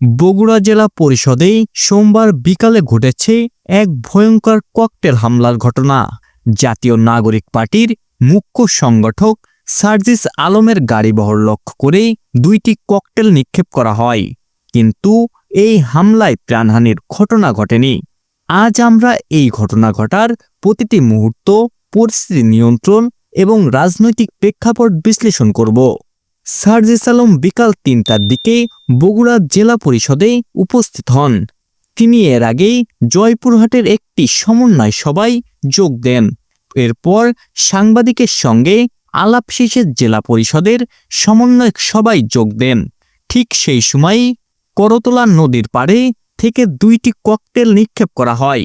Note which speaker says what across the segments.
Speaker 1: বগুড়া জেলা পরিষদে সোমবার বিকালে ঘটেছে এক ভয়ঙ্কর ককটেল হামলার ঘটনা। জাতীয় নাগরিক পার্টির মুখ্য সংগঠক সার্জিস আলমের গাড়িবহর লক্ষ্য করে দুইটি ককটেল নিক্ষেপ করা হয়। কিন্তু এই হামলায় প্রাণহানির ঘটনা ঘটেনি। আজ আমরা এই ঘটনা ঘটার প্রতিটি মুহূর্ত, পরিস্থিতি নিয়ন্ত্রণ এবং রাজনৈতিক প্রেক্ষাপট বিশ্লেষণ করব। সার্জিস আলম বিকাল তিনটার দিকে বগুড়া জেলা পরিষদে উপস্থিত হন। তিনি এর আগেই জয়পুরহাটের একটি সমন্বয় সভায় যোগ দেন। এরপর সাংবাদিকের সঙ্গে আলাপ শেষে জেলা পরিষদের সমন্বয়ক সবাই যোগ দেন। ঠিক সেই সময়ই করতলা নদীর পাড়ে থেকে দুইটি ককটেল নিক্ষেপ করা হয়।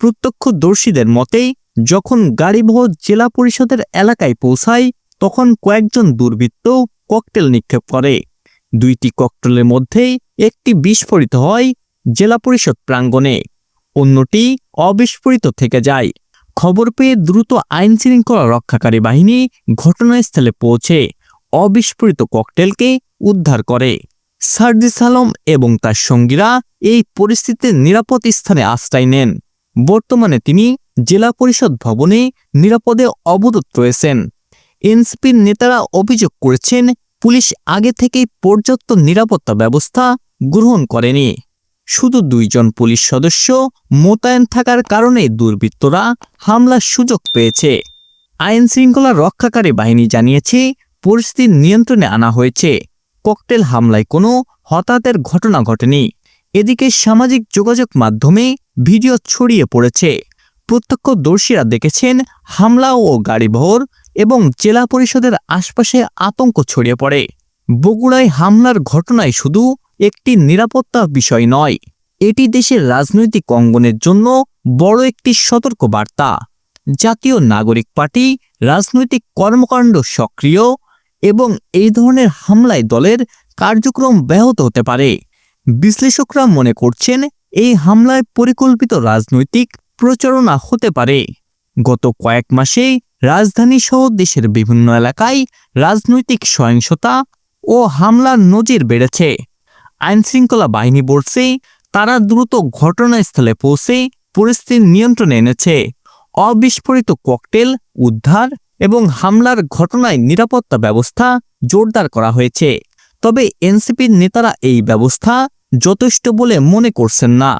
Speaker 1: প্রত্যক্ষদর্শীদের মতে, যখন গাড়িবহ জেলা পরিষদের এলাকায় পৌঁছায়, তখন কয়েকজন দুর্বৃত্ত ককটেল নিক্ষেপ করে। দুইটি ককটেলের মধ্যে একটি বিস্ফোরিত হয় জেলা পরিষদ প্রাঙ্গণে। অন্যটি অবিস্ফোরিত থেকে যায়। খবর পেয়ে দ্রুত আইন শৃঙ্খলা রক্ষাকারী বাহিনী ঘটনাস্থলে পৌঁছে অবিস্ফোরিত ককটেলকে উদ্ধার করে। সার্জিস আলম এবং তার সঙ্গীরা এই পরিস্থিতিতে নিরাপদ স্থানে আশ্রয় নেন। বর্তমানে তিনি জেলা পরিষদ ভবনে নিরাপদে অবরোধ রয়েছেন। এনসিপির নেতারা অভিযোগ করেছেন পুলিশ আগে থেকেই পর্যাপ্ত নিরাপত্তা ব্যবস্থা গ্রহণ করেনি। শুধু দুইজন পুলিশ সদস্য মোতায়েন থাকার কারণে দুর্বৃত্তরা হামলার সুযোগ পেয়েছে। আইন শৃঙ্খলা রক্ষাকারী বাহিনী জানিয়েছে, পরিস্থিতি নিয়ন্ত্রণে আনা হয়েছে। ককটেল হামলায় কোনো হতাহতের ঘটনা ঘটেনি। এদিকে সামাজিক যোগাযোগ মাধ্যমে ভিডিও ছড়িয়ে পড়েছে। প্রত্যক্ষদর্শীরা দেখেছেন, হামলা ও গাড়িবহর এবং জেলা পরিষদের আশপাশে আতঙ্ক ছড়িয়ে পড়ে। বগুড়ায় হামলার ঘটনায় শুধু একটি নিরাপত্তা বিষয় নয়, এটি দেশের রাজনৈতিক অঙ্গনের জন্য বড় একটি সতর্ক বার্তা জাতীয় নাগরিক পার্টি, রাজনৈতিক কর্মকাণ্ড সক্রিয় এবং এই ধরনের হামলায় দলের কার্যক্রম ব্যাহত হতে পারে। বিশ্লেষকরা মনে করছেন, এই হামলায় পরিকল্পিত রাজনৈতিক প্রচারণা হতে পারে। গত কয়েক মাসে রাজধানী সহ দেশের বিভিন্ন এলাকায় রাজনৈতিক সহিংসতা ও হামলার নজির বেড়েছে। আইনশৃঙ্খলা বাহিনী বলছে, তারা দ্রুত ঘটনাস্থলে পৌঁছে পরিস্থিতি নিয়ন্ত্রণে এনেছে। অবিস্ফোরিত ককটেল, উদ্ধার এবং হামলার ঘটনায় নিরাপত্তা ব্যবস্থা জোরদার করা হয়েছে। তবে এনসিপির নেতারা এই ব্যবস্থা যথেষ্ট বলে মনে করছেন না।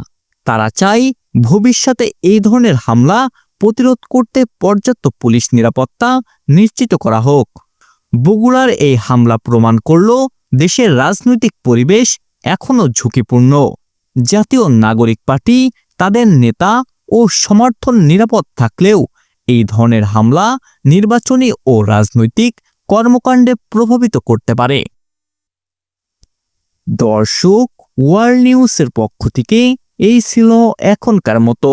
Speaker 1: তারা চাই ভবিষ্যতে এই ধরনের হামলা প্রতিরোধ করতে পর্যাপ্ত পুলিশ নিরাপত্তা নিশ্চিত করা হোক। বগুড়ার এই হামলা প্রমাণ করল দেশের রাজনৈতিক পরিবেশ এখনও ঝুঁকিপূর্ণ। জাতীয় নাগরিক পার্টি, তাদের নেতা ও সমর্থন নিরাপদ থাকলেও এই ধরনের হামলা নির্বাচনী ও রাজনৈতিক কর্মকাণ্ডে প্রভাবিত করতে পারে। দর্শক, ওয়ার্ল্ড নিউজের পক্ষ থেকে এই ছিল এখনকার মতো।